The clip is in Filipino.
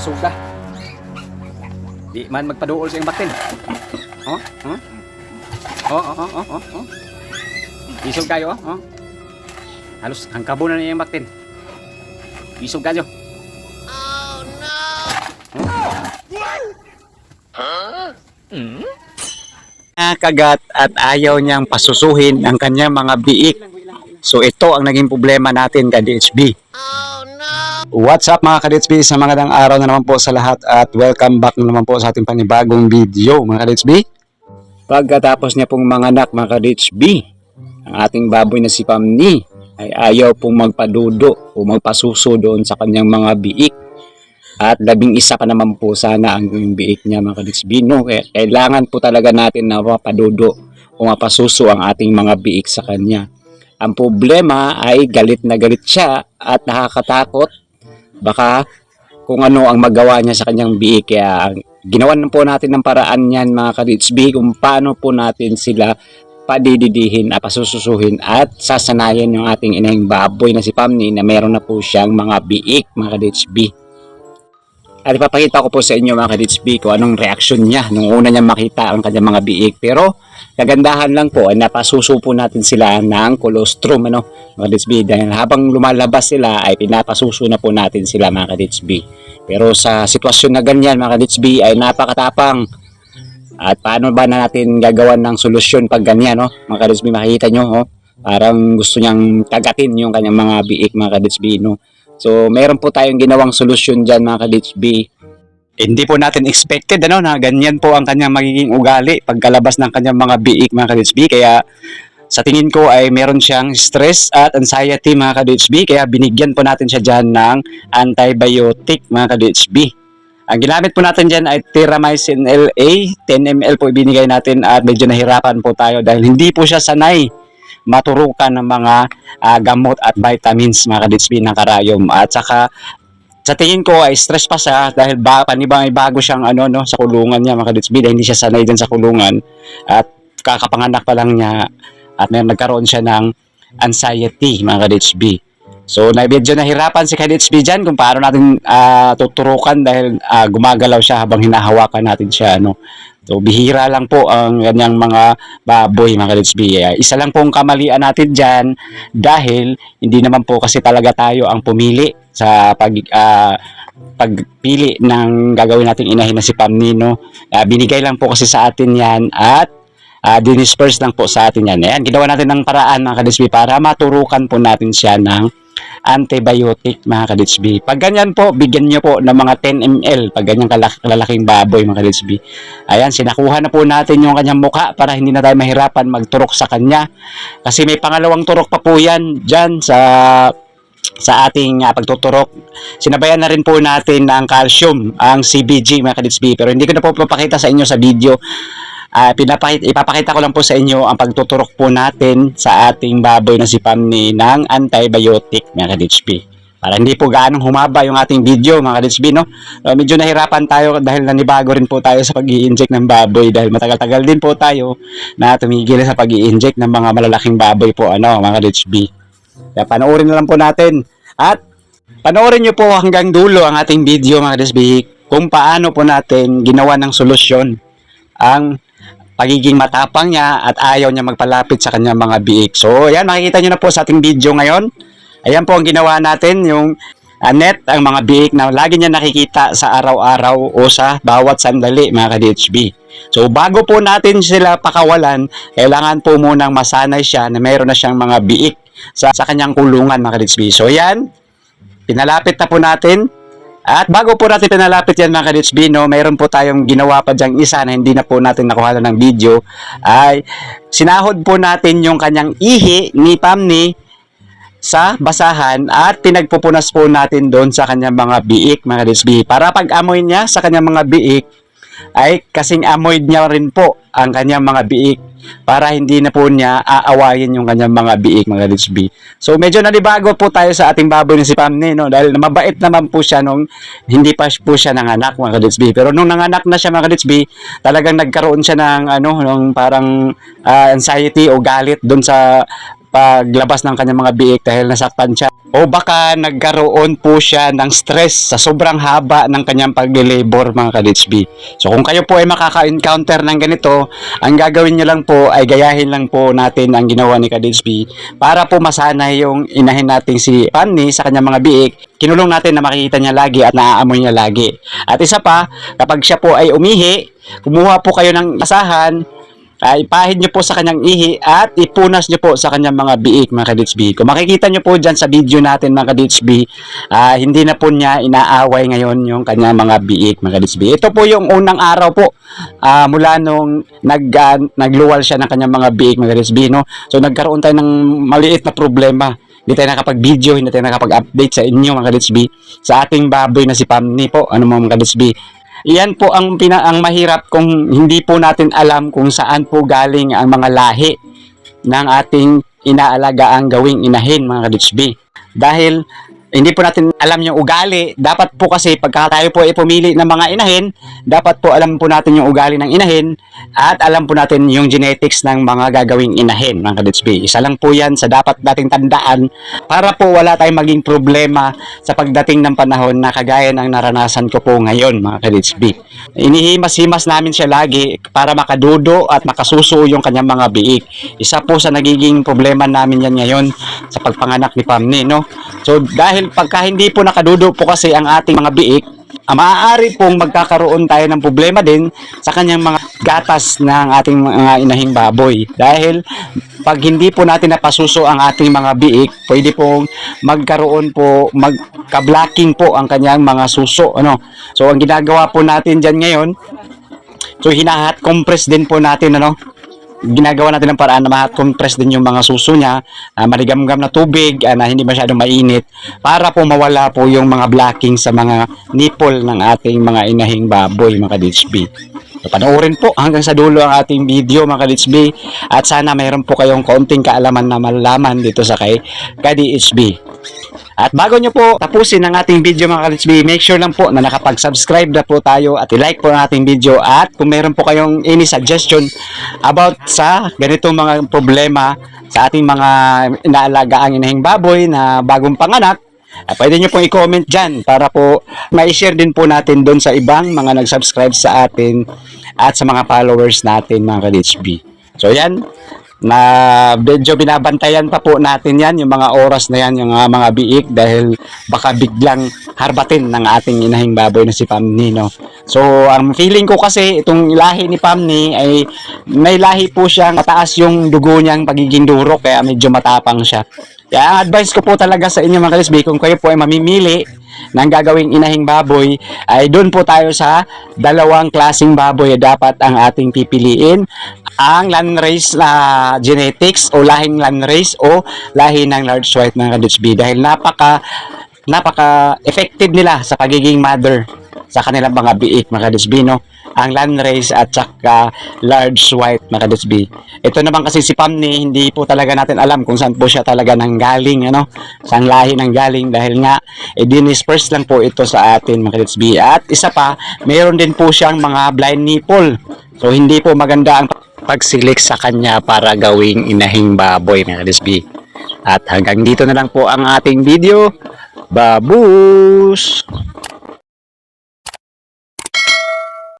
Isuga. Di man magpaduol sa iyong batin. Oh, oh. Oh, oh, oh, oh, oh, oh. Isog kayo, oh. oh. Halos hangkabo na niya yung batin. Isog kayo. kagat at ayaw niyang pasusuhin ang kanyang mga biik. So ito ang naging problema natin ka DHB. What's up mga ka-DHB? Sa magandang araw na naman po sa lahat at welcome back na naman po sa ating panibagong video mga ka-DHB. Pagkatapos niya pong manganak mga ka-DHB, ang ating baboy na si Pamni ay ayaw pong magpadudo o magpasuso doon sa kanyang mga biik. At labing isa pa naman po sana ang biik niya mga ka-DHB. No? Kaya kailangan po talaga natin na mapadudo o mapasuso ang ating mga biik sa kanya. Ang problema ay galit na galit siya at nakakatakot. Baka kung ano ang magawa niya sa kanyang biik. Kaya ang ginawan po natin ng paraan yan mga ka-DHB kung paano po natin sila padididihin at pasususuhin at sasanayan yung ating inahing baboy na si Pamni na meron na po siyang mga biik mga ka-DHB. At ipapakita ko po sa inyo mga ka-DHB kung anong reaksyon niya nung una niya makita ang kanyang mga biik. Pero kagandahan lang po ay napasuso po natin sila ng colostrum ano, mga ka-DHB. Dahil habang lumalabas sila ay pinapasuso na po natin sila mga ka-DHB. Pero sa sitwasyon na ganyan mga ka-DHB ay napakatapang. At paano ba na natin gagawan ng solusyon pag ganyan no? Mga ka-DHB makikita nyo oh, parang gusto niyang kagatin yung kanyang mga biik mga ka-DHB no. So, meron po tayong ginawang solusyon dyan mga ka-DHB. Hindi po natin expected ano, na ganyan po ang kanyang magiging ugali pagkalabas ng kanyang mga biik mga ka-DHB. Kaya sa tingin ko ay meron siyang stress at anxiety mga ka-DHB. Kaya binigyan po natin siya dyan ng antibiotic mga ka-DHB. Ang ginamit po natin dyan ay Tiramycin LA. 10 ml po ibinigay natin at medyo nahirapan po tayo dahil hindi po siya sanay maturukan ng mga ah, gamot at vitamins mga kaditsbi ng karayom at saka sa tingin ko ay stress pa siya dahil ba panibang ay bago siyang ano no sa kulungan niya mga kaditsbi hindi siya sanay din sa kulungan. At kakapanganak pa lang niya at may nagkaroon siya ng anxiety mga kaditsbi So, na medyo nahirapan si Kaditsby dyan kung paano natin ah, tuturukan dahil ah, gumagalaw siya habang hinahawakan natin siya. No? So, bihira lang po ang kanyang mga baboy, mga Kaditsby. Eh, Isa lang pong kamalian natin dyan dahil hindi naman po kasi talaga tayo ang pumili sa pag ah, pagpili ng gagawin nating inahin na si Pamnino. Ah, binigay lang po kasi sa atin yan at uh, dinisperse lang po sa atin yan. Ayan, ginawa natin ng paraan mga kaditsbi para maturukan po natin siya ng antibiotic mga kaditsbi. Pag ganyan po, bigyan nyo po ng mga 10 ml pag ganyan kalalaking baboy mga kaditsbi. Ayan, sinakuha na po natin yung kanyang muka para hindi na tayo mahirapan magturok sa kanya. Kasi may pangalawang turok pa po yan dyan sa sa ating ah, pagtuturok. Sinabayan na rin po natin ng calcium, ang CBG mga kaditsbi. Pero hindi ko na po papakita sa inyo sa video. Ah, pinapakita, ipapakita ko lang po sa inyo ang pagtuturok po natin sa ating baboy na si Pamni ng antibiotic mga ka-DHB. Para hindi po gaanong humaba yung ating video mga ka-DHB, no? Uh, medyo nahirapan tayo dahil nanibago rin po tayo sa pag inject ng baboy dahil matagal-tagal din po tayo na tumigil sa pag inject ng mga malalaking baboy po, ano, mga ka-DHB. Kaya panoorin na lang po natin. At panoorin nyo po hanggang dulo ang ating video mga ka-DHB kung paano po natin ginawa ng solusyon ang pagiging matapang niya at ayaw niya magpalapit sa kanyang mga biik. So, ayan, makikita niyo na po sa ating video ngayon. Ayan po ang ginawa natin, yung uh, net, ang mga biik na lagi niya nakikita sa araw-araw o sa bawat sandali, mga ka-DHB. So, bago po natin sila pakawalan, kailangan po munang masanay siya na mayroon na siyang mga biik sa, sa kanyang kulungan, mga ka-DHB. So, ayan, pinalapit na po natin at bago po natin pinalapit yan mga kaditsbi, no, mayroon po tayong ginawa pa dyang isa na hindi na po natin nakuha ng video. Ay sinahod po natin yung kanyang ihi ni Pamni sa basahan at pinagpupunas po natin doon sa kanyang mga biik mga kaditsbi para pag amoy niya sa kanyang mga biik ay kasing amoy niya rin po ang kanyang mga biik para hindi na po niya aawayin yung kanyang mga biik mga kaditsbi. So medyo nalibago po tayo sa ating baboy na si Pamni no dahil mabait naman po siya nung hindi pa po siya nanganak mga kaditsbi. Pero nung nanganak na siya mga kaditsbi, talagang nagkaroon siya ng ano nung parang ah, anxiety o galit doon sa paglabas ng kanyang mga biik dahil nasaktan siya. O baka nagkaroon po siya ng stress sa sobrang haba ng kanyang paglilabor mga kaditsbi. So kung kayo po ay makaka-encounter ng ganito, ang gagawin nyo lang po ay gayahin lang po natin ang ginawa ni kaditsbi para po masanay yung inahin nating si Fanny sa kanyang mga biik. Kinulong natin na makikita niya lagi at naaamoy niya lagi. At isa pa, kapag siya po ay umihi, kumuha po kayo ng asahan, uh, ipahid nyo po sa kanyang ihi at ipunas nyo po sa kanyang mga biik mga kaditsbi. Kung makikita nyo po dyan sa video natin mga kaditsbi, ah, hindi na po niya inaaway ngayon yung kanyang mga biik mga kaditsbi. Ito po yung unang araw po ah, mula nung nag, ah, nagluwal siya ng kanyang mga biik mga kaditsbi. No? So nagkaroon tayo ng maliit na problema. Hindi tayo nakapag-video, hindi tayo nakapag-update sa inyo mga kaditsbi sa ating baboy na si Pamni po. Ano mga kaditsbi? Iyan po ang pina ang mahirap kung hindi po natin alam kung saan po galing ang mga lahi ng ating inaalagaan gawing inahin mga kaditsbi. Dahil hindi po natin alam yung ugali. Dapat po kasi pagka tayo po ay pumili ng mga inahin, dapat po alam po natin yung ugali ng inahin at alam po natin yung genetics ng mga gagawing inahin mga kaditsbi. Isa lang po yan sa dapat nating tandaan para po wala tayong maging problema sa pagdating ng panahon na kagaya ng naranasan ko po ngayon mga kaditsbi. Inihimas-himas namin siya lagi para makadudo at makasuso yung kanyang mga biik. Isa po sa nagiging problema namin yan ngayon sa pagpanganak ni Pamni, no? So dahil pagka hindi po nakadudo po kasi ang ating mga biik, ah, maaari pong magkakaroon tayo ng problema din sa kanyang mga gatas ng ating mga inahing baboy. Dahil pag hindi po natin napasuso ang ating mga biik, pwede pong magkaroon po, magka-blocking po ang kanyang mga suso. Ano? So, ang ginagawa po natin dyan ngayon, so hinahat compress din po natin, ano? Ginagawa natin ng paraan na ma-hot compress din yung mga suso niya, uh, manigamgam na tubig ah, na hindi masyadong mainit para po mawala po yung mga blocking sa mga nipple ng ating mga inahing baboy mga. So, panoorin po hanggang sa dulo ang ating video mga DHB at sana mayroon po kayong kaunting kaalaman na malalaman dito sa kay KDHB. At bago nyo po tapusin ang ating video mga kalitsbi, make sure lang po na nakapag-subscribe na po tayo at i-like po ang ating video at kung meron po kayong any suggestion about sa ganitong mga problema sa ating mga inaalagaang inahing baboy na bagong panganak, ah, pwede nyo pong i-comment dyan para po ma-share din po natin doon sa ibang mga nag-subscribe sa atin at sa mga followers natin mga kalitsbi. So yan, na medyo binabantayan pa po natin yan, yung mga oras na yan, yung mga, mga biik dahil baka biglang harbatin ng ating inahing baboy na si Pamni, no? So, ang feeling ko kasi itong lahi ni Pamni ay may lahi po siyang mataas yung dugo niyang pagiging durok kaya medyo matapang siya. Kaya advice ko po talaga sa inyo mga kalisbi, kung kayo po ay mamimili ng gagawing inahing baboy, ay doon po tayo sa dalawang klasing baboy dapat ang ating pipiliin ang landrace na genetics o lahing landrace o lahi ng large white ng Kadutch dahil napaka napaka effective nila sa pagiging mother sa kanilang mga biik mga Kadutch no? Ang landrace at saka large white mga Kadutch ito naman kasi si Pamni hindi po talaga natin alam kung saan po siya talaga nang galing ano saan lahi nang galing dahil nga eh, dinisperse lang po ito sa atin mga Kadutch at isa pa mayroon din po siyang mga blind nipple so hindi po maganda ang pagsilik sa kanya para gawing inahing baboy mga kadisbi. At hanggang dito na lang po ang ating video. Babus!